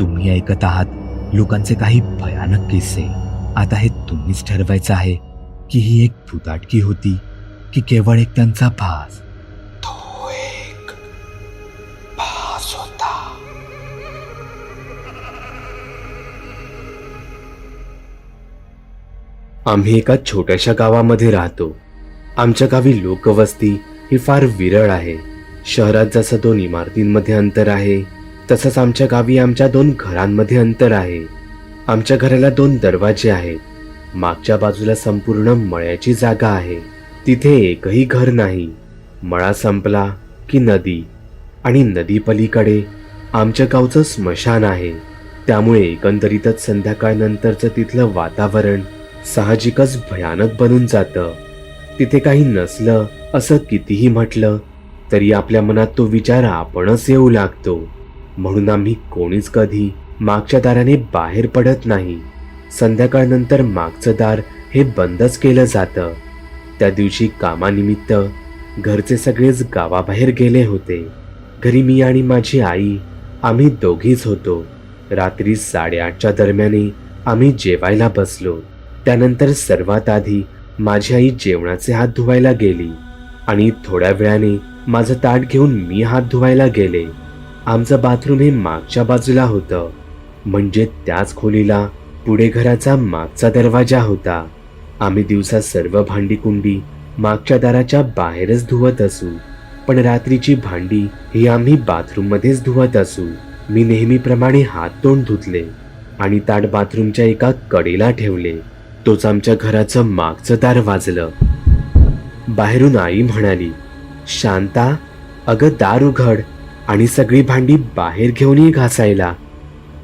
तुम्ही ऐकत आहात लोकांचे काही भयानक किस्से. आता हे तुम्हीच ठरवायचं आहे की ही एक भुताटकी होती की केवळ एक त्यांचा भास. तो एक भास होता. आम्ही एका छोट्याशा गावामध्ये राहतो. आमच्या गावी लोकवस्ती ही फार विरळ आहे. शहरात जसं दोन इमारतींमध्ये अंतर आहे तसंच आमच्या गावी आमच्या दोन घरांमध्ये अंतर आहे. आमच्या घराला दोन दरवाजे आहेत. मागच्या बाजूला संपूर्ण मळ्याची जागा आहे. तिथे एकही घर नाही. मळा संपला की नदी. आणि नदी पलीकडे आमच्या गावचं स्मशान आहे. त्यामुळे एकंदरीतच संध्याकाळनंतरचं तिथलं वातावरण साहजिकच भयानक बनून जातं. तिथे काही नसलं असं कितीही म्हटलं तरी आपल्या मनात तो विचार आपणच येऊ लागतो. म्हणून आम्ही कोणीच कधी मागच्या दाराने बाहेर पडत नाही. संध्याकाळनंतर मागचं दार हे बंदच केलं जातं. त्या दिवशी कामानिमित्त घरचे सगळेच गावाबाहेर गेले होते. घरी मी आणि माझी आई आम्ही दोघीच होतो. रात्री साडेआठच्या दरम्याने आम्ही जेवायला बसलो. त्यानंतर सर्वात आधी माझी आई जेवणाचे हात धुवायला गेली आणि थोड्या वेळाने माझं ताट घेऊन मी हात धुवायला गेले. आमचं बाथरूम हे मागच्या बाजूला होतं. म्हणजे त्याच खोलीला पुढे घराचा मागचा दरवाजा होता. आम्ही दिवसा सर्व भांडी कुंडी मागच्या दाराच्या बाहेरच धुवत असू. पण रात्रीची भांडी ही आम्ही बाथरूम मध्येच धुवत असू. मी नेहमीप्रमाणे हात तोंड धुतले आणि ताट बाथरूमच्या एका कडेला ठेवले. तोच आमच्या घराचं मागचं दार वाजलं. बाहेरून आई म्हणाली शांता अगं दार उघड. आणि सगळी भांडी बाहेर घेऊन ये घासायला.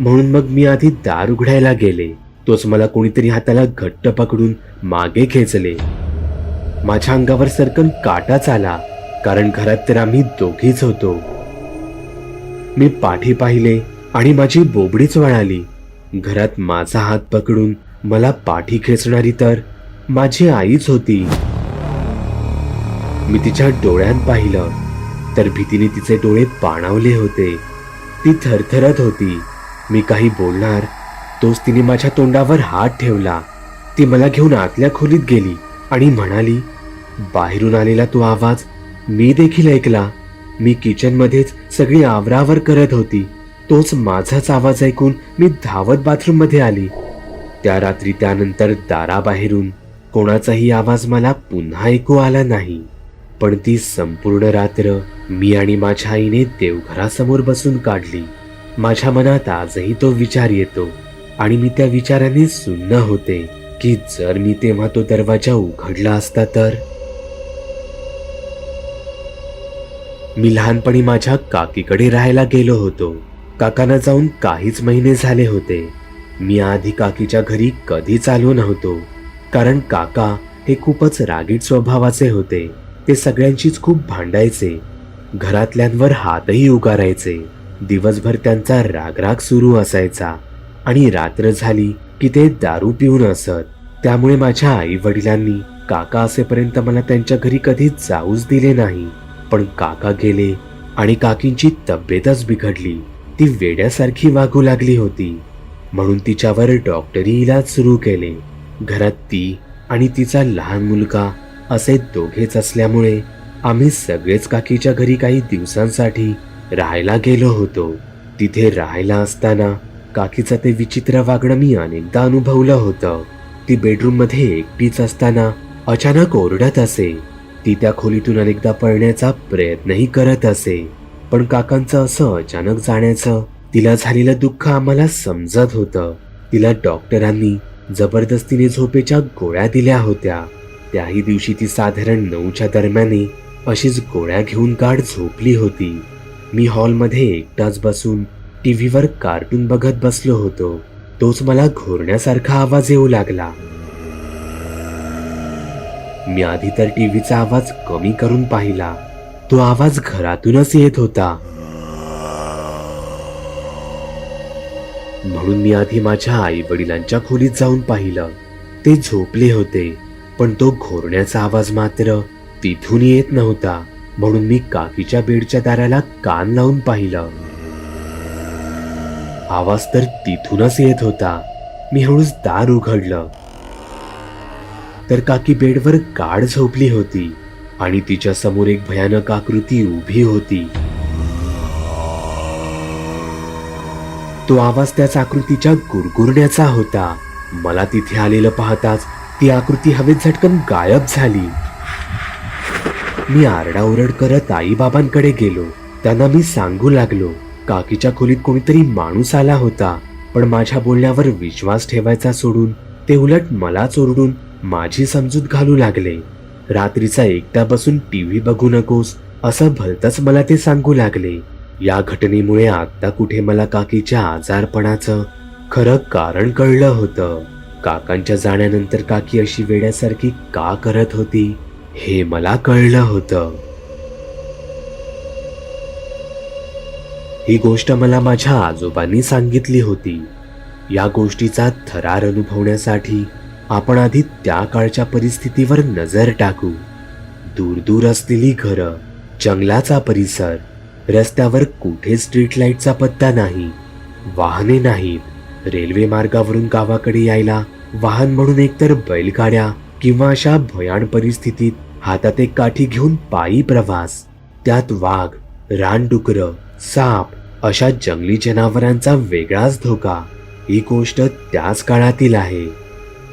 म्हणून मग मी आधी दार उघडायला गेले. तोच मला कोणीतरी हाताला घट्ट पकडून मागे खेचले. माझ्या अंगावर सरकन काटाच आला कारण घरात तर आम्ही दोघीच होतो. मी पाठी पाहिले आणि माझी बोबडीच वळाली. घरात माझा हात पकडून मला पाठी खेचणारी तर माझी आईच होती. मी तिच्या डोळ्यात पाहिलं. तर भीतीने तिचे डोळे पाणावले होते. ती थरथरत होती. मी काही बोलणार. तोच तिने माझ्या तोंडावर हात ठेवला. ती मला घेऊन आतल्या खोलीत गेली आणि म्हणाली बाहेरून आलेला तो आवाज मी देखील ऐकला. मी किचनमध्येच सगळी आवरावर करत होती. तोच माझाच आवाज ऐकून मी धावत बाथरूममध्ये आली. त्या रात्री त्यानंतर दाराबाहेरून कोणाचाही आवाज मला पुन्हा ऐकू आला नाही. पण ती संपूर्ण रात्र मी आणि माझ्या आईने देवघरासमोर बसून काढली. माझ्या मनात आजही तो विचार येतो आणि मी त्या विचाराने सुन्न होते की जर मी तेव्हा तो दरवाजा उघडला असता तर? मी लहानपणी माझ्या काकीकडे राहायला गेलो होतो. काकांना जाऊन काहीच महिने झाले होते. मी आधी काकीच्या घरी कधीच आलो नव्हतो. कारण काका हे खूपच रागीट स्वभावाचे होते. ते सगळ्यांचीच खूप भांडायचे. घरातल्यांवर हातही उगारायचे. दिवसभर त्यांचा रागराग सुरू असायचा. आणि रात्र झाली की ते दारू पिऊन असत. त्यामुळे माझ्या आई वडिलांनी काका असेपर्यंत मला त्यांच्या घरी कधी जाऊच दिले नाही. पण काका गेले आणि काकींची तब्येतच बिघडली. ती वेड्यासारखी वागू लागली होती. म्हणून तिच्यावर डॉक्टरी इलाज सुरू केले. घरात ती आणि तिचा लहान मुलगा असे दोघेच असल्यामुळे आम्ही सगळेच काकीच्या घरी काही दिवसांसाठी राहायला गेलो होतो. तिथे राहायला असताना काकीचं ते विचित्र वागणं मी अनेकदा अनुभवलं होतं. ती बेडरूममध्ये एकटीच असताना अचानक ओरडत असे. ती त्या खोलीतून अनेकदा पळण्याचा प्रयत्नही करत असे. पण काकांचं असं अचानक जाण्याचं तिला झालेलं दुःख आम्हाला समजत होतं. तिला डॉक्टरांनी जबरदस्तीने झोपेच्या गोळ्या दिल्या होत्या. त्याही दिवशी ती साधारण नऊच्या दरम्याने अशीच गोळ्या घेऊन गाढ झोपली होती. मी हॉलमध्ये एकटाच बसून टीव्हीवर कार्टून बघत बसलो होतो. तोच मला घोरण्यासारखा आवाज येऊ लागला. मी आधी तर टीव्हीचा आवाज कमी करून पाहिला. तो आवाज घरातूनच येत होता. म्हणून मी आधी माझ्या आई वडिलांच्या खोलीत जाऊन पाहिलं. ते झोपले होते. पण तो घोरण्याचा आवाज मात्र तिथून येत नव्हता म्हणून मी काकीच्या बेडच्या दाराला कान लावून पाहिलं. आवाज तर तिथूनच येत होता. मी हळूच दार उघडलं. तर काकी बेडवर गाढ झोपली होती आणि तिच्या समोर एक भयानक आकृती उभी होती. तो आवाज त्याच आकृतीच्या गुरगुरण्याचा होता. मला तिथे आलेलं पाहताच ती आकृती हवेत झटकन गायब झाली. मी आरडाओरड करत आई बाबांकडे गेलो. त्यांना मी सांगू लागलो काकीच्या खोलीत कोणीतरी माणूस आला होता पण माझ्या बोलण्यावर विश्वास ठेवायचा सोडून ते उलट मला चोरडून माझी समजूत घालू लागले. रात्रीचा एकटा बसून टीव्ही बघू नकोस असं भलतच मला ते सांगू लागले. या घटनेमुळे आता कुठे मला काकीच्या आजारपणाचं खरं कारण कळलं होतं. काकांच्या जाण्यानंतर काकी अशी वेड्यासारखी का करत होती हे मला कळलं होतं. ही गोष्ट मला माझ्या आजोबांनी सांगितली होती. या गोष्टीचा थरार अनुभवण्यासाठी आपण आधी त्या काळच्या परिस्थितीवर नजर टाकू. दूर दूर असलेली घरं जंगलाचा परिसर रस्त्यावर कुठे स्ट्रीट लाईटचा पत्ता नाही वाहने नाहीत रेल्वे मार्गावरून गावाकडे यायला वाहन म्हणून एकतर बैलगाड्या किंवा अशा भयान परिस्थितीत हातात एक काठी घेऊन पायी प्रवास. त्यात वाघ रानडुकर साप अशा जंगली जनावरांचा वेगळाच धोका. ही गोष्ट त्याच काळातील आहे.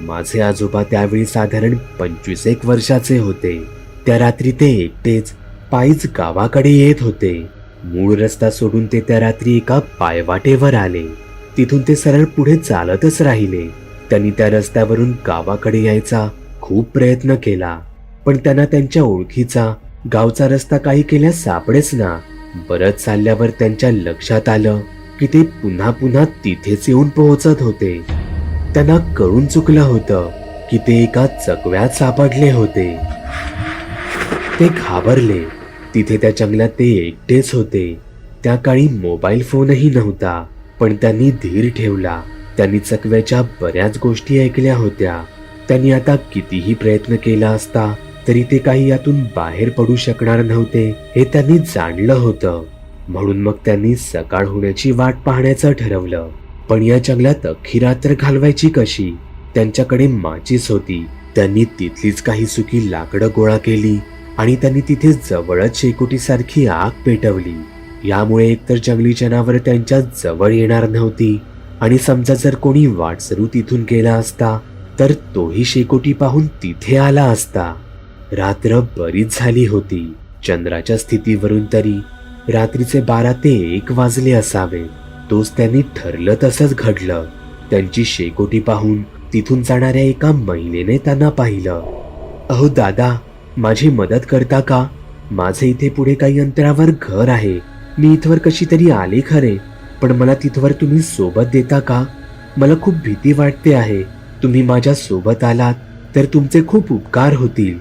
माझे आजोबा त्यावेळी साधारण पंचवीस एक वर्षाचे होते. त्या रात्री ते एकटेच पायीच गावाकडे येत होते. मूळ रस्ता सोडून ते त्या रात्री एका पायवाटेवर आले. तिथून ते सरळ पुढे चालतच राहिले. त्यांनी त्या रस्त्यावरून गावाकडे यायचा खूप प्रयत्न केला. पण त्यांना त्यांच्या ओळखीचा गावचा रस्ता काही केल्यास सापडेच ना. बरंच चालल्यावर त्यांच्या लक्षात आलं की ते पुन्हा पुन्हा तिथेच येऊन पोहोचत होते. त्यांना कळून चुकलं होतं की ते एका चकव्यात सापडले होते. ते घाबरले. तिथे त्या जंगलात ते एकटेच होते. त्या काळी मोबाईल फोनही नव्हता. पण त्यांनी धीर ठेवला. त्यांनी चकव्याच्या बऱ्याच गोष्टी ऐकल्या होत्या. त्यांनी आता कितीही प्रयत्न केला असता तरी ते काही यातून बाहेर पडू शकणार नव्हते हे त्यांनी जाणलं होतं. म्हणून मग त्यांनी सकाळ होण्याची वाट पाहण्याचं ठरवलं. पण या जंगलात अख्खी रात्र घालवायची कशी? त्यांच्याकडे माचीस होती. त्यांनी तिथलीच काही सुकी लाकडं गोळा केली आणि त्यांनी तिथे जवळच शेकोटीसारखी आग पेटवली. यामुळे एकतर जंगली जनावर त्यांच्या जवळ येणार नव्हती. आणि समजा जर कोणी वाटसरू तिथून गेला असता तर तोही शेकोटी पाहून तिथे आला असता. रात्र बरीच झाली होती. चंद्राच्या स्थितीवरून तरी रात्रीचे बारा ते एक वाजले असावे. तोच त्यांनी ठरलं तसंच घडलं. त्यांची शेकोटी पाहून तिथून जाणाऱ्या एका महिलेने त्यांना पाहिलं. अहो दादा माझी मदत करता का? माझे इथे पुढे काही अंतरावर घर आहे. मी इथवर कशी तरी आले खरे पण मला तिथवर तुम्ही सोबत देता का? मला खूप भीती वाटते आहे. तुम्ही माझ्या सोबत आलात तर तुमचे खूप उपकार होतील.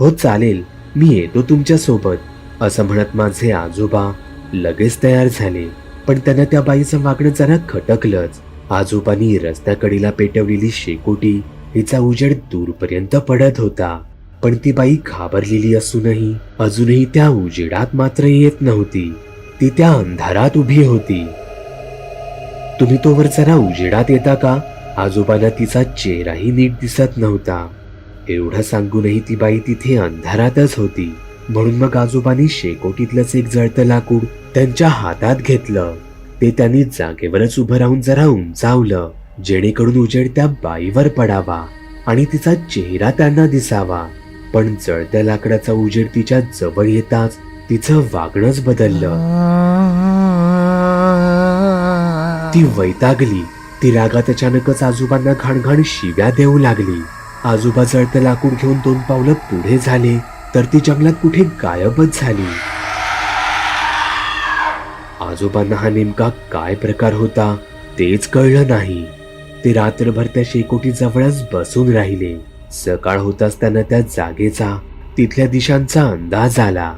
हो चालेल मी येतो तुमच्यासोबत असं म्हणत माझे आजोबा लगेच तयार झाले. पण त्यांना त्या बाईचं वागणं जरा खटकलंच. आजोबांनी रस्त्याकडीला पेटवलेली शेकोटी हिचा उजेड दूरपर्यंत पडत होता. पण ती बाई घाबरलेली असूनही अजूनही त्या उजेडात मात्र येत नव्हती. ती त्या अंधारात उभी होती. तुम्ही तोवर जरा उजेडात येता का? आजोबाला तिचा चेहराही नीट दिसत नव्हता. एवढं सांगूनही ती बाई तिथे अंधारातच होती. म्हणून मग आजोबांनी शेकोटीतलंच एक जळतं लाकूड त्यांच्या हातात घेतलं. ते त्यांनी जागेवरच उभं राहून जरा उंचावलं जेणेकरून उजेड त्या बाईवर पडावा आणि तिचा चेहरा त्यांना दिसावा. पण जळत्या लाकडाचा उजेड तिच्या जवळ येताच तिचं वागणंच बदललं. ती वैतागली. ती रागात अचानकच आजोबांना घाणघाण शिव्या देऊ लागली. आजोबा जळतं लाकूड घेऊन दोन पावलं पुढे झाले तर ती जंगलात कुठे गायबच झाली. आजोबांना हा नेमका काय प्रकार होता तेच कळलं नाही. ते रात्रभर त्या शेकोटी जवळच बसून राहिले. सकाळ होताच त्यांना त्या जागेचा तिथल्या दिशांचा अंदाज आला.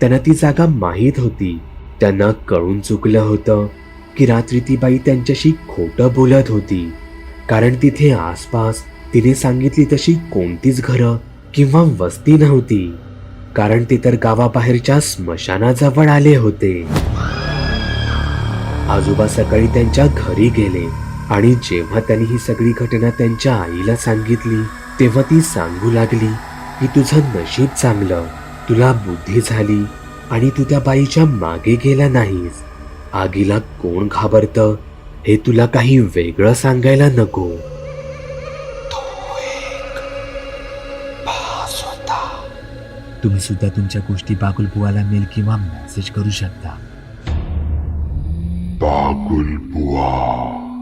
त्यांना ती जागा माहीत होती. त्यांना कळून चुकलं होतं की रात्री ती बाई त्यांच्याशी खोटं बोलत होती. कारण तिथे आसपास तिने सांगितली तशी कोणतीच घरं किंवा वस्ती नव्हती. कारण ते तर गावाबाहेरच्या स्मशानाजवळ आले होते. आजोबा सकाळी त्यांच्या घरी गेले आणि जेव्हा त्यांनी ही सगळी घटना त्यांच्या आईला सांगितली तेव्हा ती सांगू लागली की तुझं नशीब चांगलं. तुला बुद्धी झाली आणि तू त्या बाईच्या मागे गेला नाहीस. आगीला कोण घाबरतं हे तुला काही वेगळं सांगायला नको. तुम्ही सुद्धा तुमच्या गोष्टी बाकुल बुवाला मेल किंवा मेसेज करू शकता.